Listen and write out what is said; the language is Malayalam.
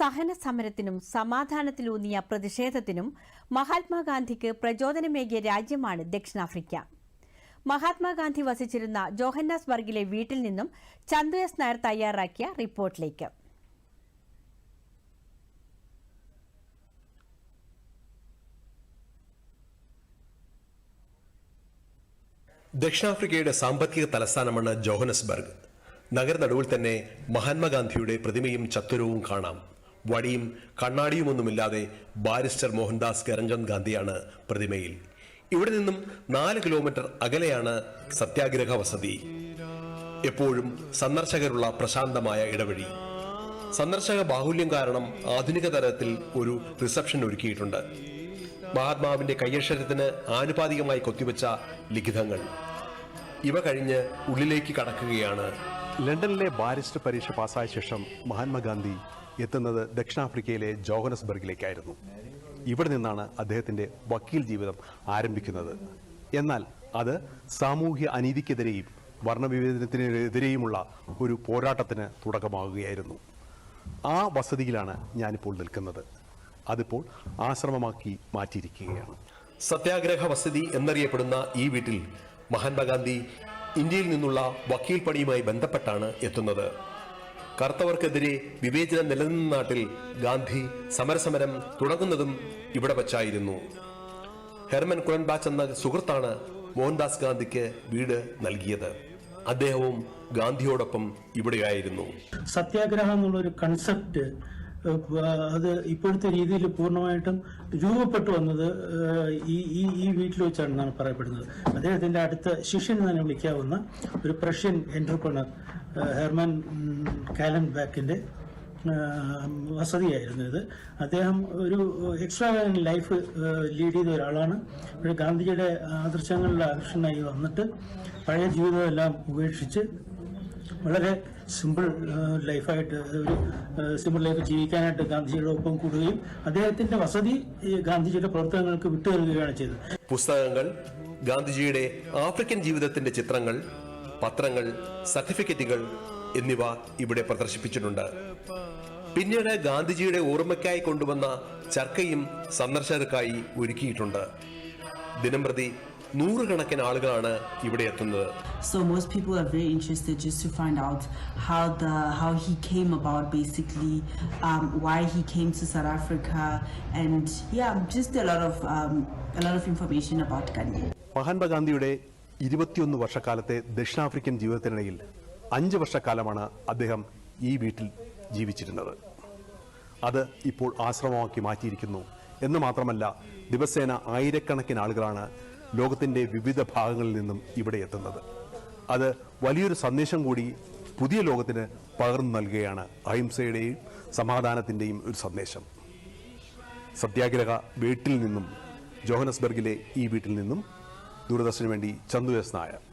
സഹന സമരത്തിനും സമാധാനത്തിലൂന്നിയ പ്രതിഷേധത്തിനും മഹാത്മാഗാന്ധിക്ക് പ്രചോദനമേകിയ രാജ്യമാണ് ദക്ഷിണാഫ്രിക്ക. മഹാത്മാഗാന്ധി വസിച്ചിരുന്ന ജോഹന്നാസ്ബർഗിലെ വീട്ടിൽ നിന്നും ചന്തു നായർ തയ്യാറാക്കിയ റിപ്പോർട്ടിലേക്ക്. ദക്ഷിണാഫ്രിക്കയുടെ സാമ്പത്തിക തലസ്ഥാനമാണ് ജോഹനസ്ബർഗ് നഗരനടുവിൽ തന്നെ മഹാത്മാഗാന്ധിയുടെ പ്രതിമയും ചത്തുരവും കാണാം. വടിയും കണ്ണാടിയുമൊന്നുമില്ലാതെ ബാരിസ്റ്റർ മോഹൻദാസ് കരംചന്ദ് ഗാന്ധിയാണ് പ്രതിമയിൽ. ഇവിടെ നിന്നും നാല് കിലോമീറ്റർ അകലെയാണ് സത്യാഗ്രഹ വസതി. എപ്പോഴും സന്ദർശകരുള്ള പ്രശാന്തമായ ഇടവഴി. സന്ദർശക ബാഹുല്യം കാരണം ആധുനിക തരത്തിൽ ഒരു റിസപ്ഷൻ ഒരുക്കിയിട്ടുണ്ട്. മഹാത്മാവിന്റെ കയ്യക്ഷരത്തിന് ആനുപാതികമായി കൊത്തിവെച്ച ലിഖിതങ്ങൾ. ഇവ കഴിഞ്ഞ് ഉള്ളിലേക്ക് കടക്കുകയാണ് ലണ്ടനിലെ ബാരിസ്റ്റർ പരീക്ഷ പാസ്സായ ശേഷം മഹാത്മാഗാന്ധി എത്തുന്നത് ദക്ഷിണാഫ്രിക്കയിലെ ജോഹനസ്ബർഗിലേക്കായിരുന്നു. ഇവിടെ നിന്നാണ് അദ്ദേഹത്തിന്റെ വക്കീൽ ജീവിതം ആരംഭിക്കുന്നത്. എന്നാൽ അത് സാമൂഹ്യ അനീതിക്കെതിരെയും വർണവിവേചനത്തിനെതിരെയുമുള്ള ഒരു പോരാട്ടത്തിന് തുടക്കമാകുകയായിരുന്നു. ആ വസതിയിലാണ് ഞാനിപ്പോൾ നിൽക്കുന്നത്. അതിപ്പോൾ ആശ്രമമാക്കി മാറ്റിയിരിക്കുകയാണ്. സത്യാഗ്രഹ വസതി എന്നറിയപ്പെടുന്ന ഈ വീട്ടിൽ മഹാത്മാഗാന്ധി ഇന്ത്യയിൽ നിന്നുള്ള വക്കീൽ പണിയുമായി ബന്ധപ്പെട്ടാണ് എത്തുന്നത്. കറുത്തവർക്കെതിരെ വിവേചനം നിലനിന്ന നാട്ടിൽ ഗാന്ധി സമരസമരം തുടങ്ങുന്നതും ഇവിടെ വച്ചായിരുന്നു. ഹെർമൻ കുരൻബാച്ച് എന്ന സുഹൃത്താണ് മോഹൻദാസ് ഗാന്ധിക്ക് വീട് നൽകിയത്. അദ്ദേഹവും ഗാന്ധിയോടൊപ്പം ഇവിടെയായിരുന്നു. സത്യാഗ്രഹം എന്നുള്ള ഒരു കൺസെപ്റ്റ് അത് ഇപ്പോഴത്തെ രീതിയിൽ പൂർണമായിട്ടും രൂപപ്പെട്ടു വന്നത് ഈ ഈ ഈ വീട്ടിൽ വെച്ചാണെന്നാണ് പറയപ്പെടുന്നത്. അദ്ദേഹത്തിന്റെ അടുത്ത ശിഷ്യൻ തന്നെ വിളിക്കാവുന്ന ഒരു പ്രഷ്യൻ എന്റർപ്രണർ ഹെർമൻ കാലൻ ബാക്കിന്റെ വസതിയായിരുന്നു ഇത്. അദ്ദേഹം ഒരു എക്സ്ട്രാ ലൈഫ് ലീഡ് ചെയ്ത ഒരാളാണ്. ഒരു ഗാന്ധിജിയുടെ ആദർശങ്ങളിൽ ആകർഷണമായി വന്നിട്ട് പഴയ ജീവിതമെല്ലാം ഉപേക്ഷിച്ച് വളരെ സിമ്പിൾ ലൈഫായിട്ട് ഒരു സിമ്പിൾ ലൈഫ് ജീവിക്കാനായിട്ട് ഗാന്ധിജിയുടെ ഒപ്പം കൂടുകയും അദ്ദേഹത്തിന്റെ വസതി ഗാന്ധിജിയുടെ പ്രവർത്തനങ്ങൾക്ക് വിട്ടു നൽകുകയാണ് ചെയ്തത്. പുസ്തകങ്ങൾ ഗാന്ധിജിയുടെ ആഫ്രിക്കൻ ജീവിതത്തിന്റെ ചിത്രങ്ങൾ പത്രങ്ങൾ സർട്ടിഫിക്കറ്റുകൾ എന്നിവ ഇവിടെ പ്രദർശിപ്പിച്ചിട്ടുണ്ട്. പിന്നീട് ഗാന്ധിജിയുടെ ഓർമ്മയ്ക്കായി കൊണ്ടുവന്ന ചർക്കയും സന്ദർശകർക്കായി ഒരുക്കിയിട്ടുണ്ട്. ദിനംപ്രതി നൂറുകണക്കിന് ആളുകളാണ് ഇവിടെ എത്തുന്നത് So most people are very interested just to find out how the how he came about, basically, um, why he came to South Africa, and yeah, just a lot of um, a lot of information about Gandhi. മഹാത്മാഗാന്ധിയുടെ ഇരുപത്തിയൊന്ന് വർഷക്കാലത്തെ ദക്ഷിണാഫ്രിക്കൻ ജീവിതത്തിനിടയിൽ അഞ്ച് വർഷക്കാലമാണ് അദ്ദേഹം ഈ വീട്ടിൽ ജീവിച്ചിരുന്നത് അത് ഇപ്പോൾ ആശ്രമമാക്കി മാറ്റിയിരിക്കുന്നു എന്ന് മാത്രമല്ല ദിവസേന ആയിരക്കണക്കിന് ആളുകളാണ് ലോകത്തിന്റെ വിവിധ ഭാഗങ്ങളിൽ നിന്നും ഇവിടെ എത്തുന്നത്. അത് വലിയൊരു സന്ദേശം കൂടി പുതിയ ലോകത്തിന് പകർന്നു നൽകുകയാണ് അഹിംസയുടെയും സമാധാനത്തിന്റെയും ഒരു സന്ദേശം. സത്യാഗ്രഹ വീട്ടിൽ നിന്നും ജോഹനസ്ബർഗിലെ ഈ വീട്ടിൽ നിന്നും ദൂരദർശന് വേണ്ടി ചന്തു നായർ.